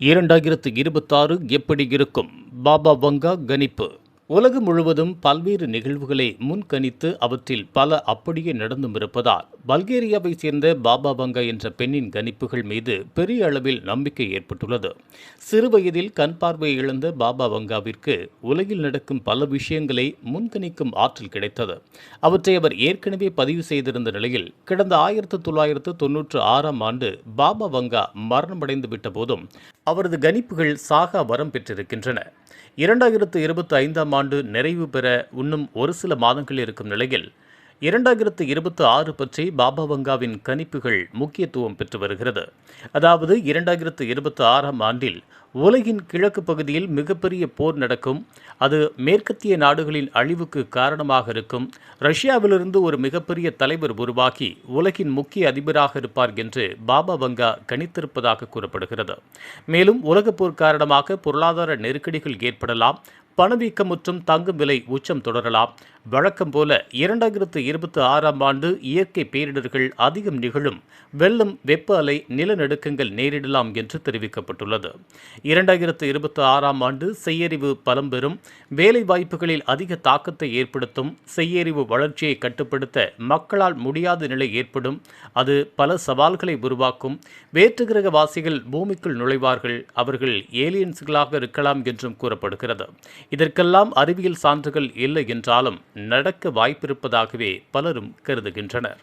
இரண்டாயிரத்து இருபத்தாறு எப்படி இருக்கும்? பாபா வங்கா கணிப்பு. உலகம் முழுவதும் பல்வேறு நிகழ்வுகளை முன்கணித்து அவற்றில் பல அப்படியே நடந்தும் இருப்பதால் பல்கேரியாவை சேர்ந்த பாபா வங்கா என்ற பெண்ணின் கணிப்புகள் மீது பெரிய அளவில் நம்பிக்கை ஏற்பட்டுள்ளது. சிறுவயதில் கண் பார்வை இழந்த பாபா வங்காவிற்கு உலகில் நடக்கும் பல விஷயங்களை முன்கணிக்கும் ஆற்றல் கிடைத்தது. அவற்றை அவர் ஏற்கனவே பதிவு செய்திருந்த நிலையில் கடந்த ஆயிரத்து தொள்ளாயிரத்து தொன்னூற்று ஆறாம் ஆண்டு பாபா வங்கா மரணமடைந்து விட்ட போதும் அவரது கணிப்புகள் சாகா வரம் பெற்றிருக்கின்றன. இரண்டாயிரத்து இருபத்தி ஐந்தாம் ஆண்டு நிறைவு பெற இன்னும் ஒரு சில மாதங்கள் இருக்கும் நிலையில் இரண்டாயிரத்து இருபத்தி ஆறு பற்றி பாபா வங்காவின் கணிப்புகள் முக்கியத்துவம் பெற்று வருகிறது. அதாவது இரண்டாயிரத்து இருபத்தி ஆறாம் ஆண்டில் உலகின் கிழக்கு பகுதியில் மிகப்பெரிய போர் நடக்கும். அது மேற்கத்திய நாடுகளின் அழிவுக்கு காரணமாக இருக்கும். ரஷ்யாவிலிருந்து ஒரு மிகப்பெரிய தலைவர் உருவாகி உலகின் முக்கிய அதிபராக இருப்பார் என்று பாபா வங்கா கணித்திருப்பதாக கூறப்படுகிறது. மேலும் உலகப் போர் காரணமாக பொருளாதார நெருக்கடிகள் ஏற்படலாம். பணவீக்கம் மற்றும் தங்கும் விலை உச்சம் தொடரலாம். வழக்கம் போல இரண்டாயிரத்து இருபத்தி ஆறாம் ஆண்டு இயற்கை பேரிடர்கள் அதிகம் நிகழும். வெள்ளம் வெப்ப அலை நிலநடுக்கங்கள் நேரிடலாம் என்று தெரிவிக்கப்பட்டுள்ளது. இரண்டாயிரத்து இருபத்தி ஆறாம் ஆண்டு செய்யறிவு பலம் பெறும் வேலைவாய்ப்புகளில் அதிக தாக்கத்தை ஏற்படுத்தும் செய்யறிவு வளர்ச்சியை கட்டுப்படுத்த மக்களால் முடியாத நிலை ஏற்படும் அது பல சவால்களை உருவாக்கும். வேற்றுகிரக வாசிகள் பூமிக்குள் நுழைவார்கள் அவர்கள் ஏலியன்ஸ்களாக இருக்கலாம் என்றும் கூறப்படுகிறது. இதற்கெல்லாம் அறிவியல் சான்றுகள் இல்லை என்றாலும் நடக்க வாய்ப்பிருப்பதாகவே பலரும் கருதுகின்றனர்.